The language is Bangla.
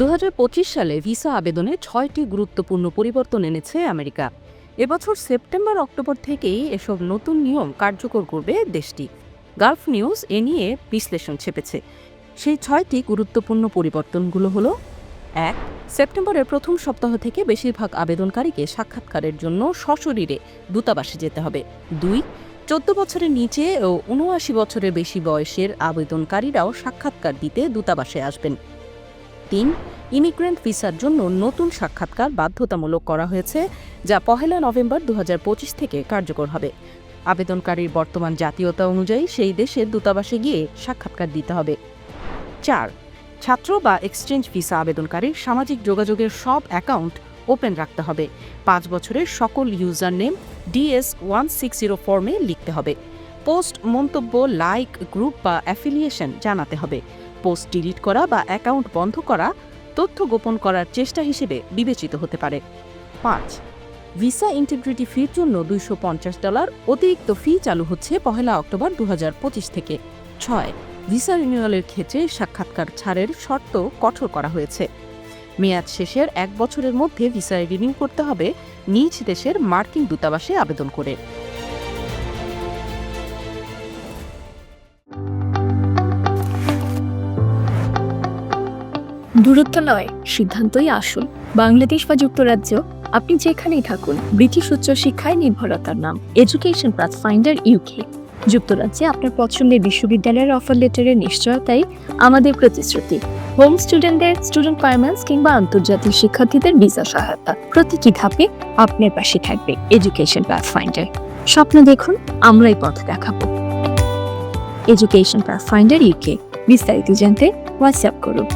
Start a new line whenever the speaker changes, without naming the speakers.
দু হাজার পঁচিশ সালে ভিসা আবেদনে ছয়টি গুরুত্বপূর্ণ পরিবর্তন এনেছে আমেরিকা। এবছর সেপ্টেম্বর, অক্টোবর থেকেই এসব নতুন নিয়ম কার্যকর করবে দেশটি। গালফ নিউজ এ নিয়ে বিশ্লেষণ ছেপেছে। সেই ছয়টি গুরুত্বপূর্ণ পরিবর্তনগুলো হলো, এক, সেপ্টেম্বরের প্রথম সপ্তাহ থেকে বেশিরভাগ আবেদনকারীকে সাক্ষাৎকারের জন্য সশরীরে দূতাবাসে যেতে হবে। দুই, চোদ্দ বছরের নিচে ও উনআশি বছরের বেশি বয়সের আবেদনকারীরাও সাক্ষাৎকার দিতে দূতাবাসে আসবেন। তিন, ইমিগ্রেন্ট ভিসার জন্য নতুন সাক্ষাৎকার বাধ্যতামূলক করা হয়েছে, যা পহেলা নভেম্বর দু হাজার পঁচিশ থেকে কার্যকর হবে। আবেদনকারীর বর্তমান জাতীয়তা অনুযায়ী সেই দেশের দূতাবাসে গিয়ে সাক্ষাৎকার দিতে হবে। চার, ছাত্র বা এক্সচেঞ্জ ভিসা আবেদনকারীর সামাজিক যোগাযোগের সব অ্যাকাউন্ট ওপেন রাখতে হবে। পাঁচ বছরের সকল user name DS one six zero ফর্মে লিখতে হবে। পোস্ট, মন্তব্য, লাইক, গ্রুপ বা অ্যাফিলিয়েশন জানাতে হবে। পোস্ট ডিলিট করা বা অ্যাকাউন্ট বন্ধ করা তথ্য গোপন করার চেষ্টা হিসেবে বিবেচিত হতে পারে। পাঁচ, ভিসা ইন্টিগ্রিটি ফির জন্য দুইশো ডলার অতিরিক্ত ফি চালু হচ্ছে পহেলা অক্টোবর দু হাজার পঁচিশ থেকে। ছয়, ভিসা রিনিউয়ালের ক্ষেত্রে সাক্ষাৎকার ছাড়ের শর্ত কঠোর করা হয়েছে। মেয়াদ শেষের এক বছরের মধ্যে ভিসা রিনিউ করতে হবে নিজ দেশের মার্কিন দূতাবাসে আবেদন করে।
দূরত্ব নয়, সিদ্ধান্তই আসল। বাংলাদেশ বা যুক্তরাজ্য, আপনি যেখানেই থাকুন, ব্রিটিশ উচ্চ শিক্ষায় নির্ভরতার নাম। এডুকেশন পাথ ফাইন্ডার ইউকে যুক্তরাজ্যে আপনার পছন্দের বিশ্ববিদ্যালয়ের অফার লেটারের নিশ্চয়তাই আমাদের প্রতিশ্রুতি। হোম স্টুডেন্টদের স্টুডেন্ট পারমান্স কিংবা আন্তর্জাতিক শিক্ষার্থীদের ভিসা সহায়তা। প্রতিটি ধাপে আপনার পাশে থাকবে এডুকেশন পাথ ফাইন্ডার স্বপ্ন দেখুন, আমরাই পথ দেখাবো। এডুকেশন পাথ ফাইন্ডার ইউকে বিস্তারিত জানতে হোয়াটসঅ্যাপ করুন।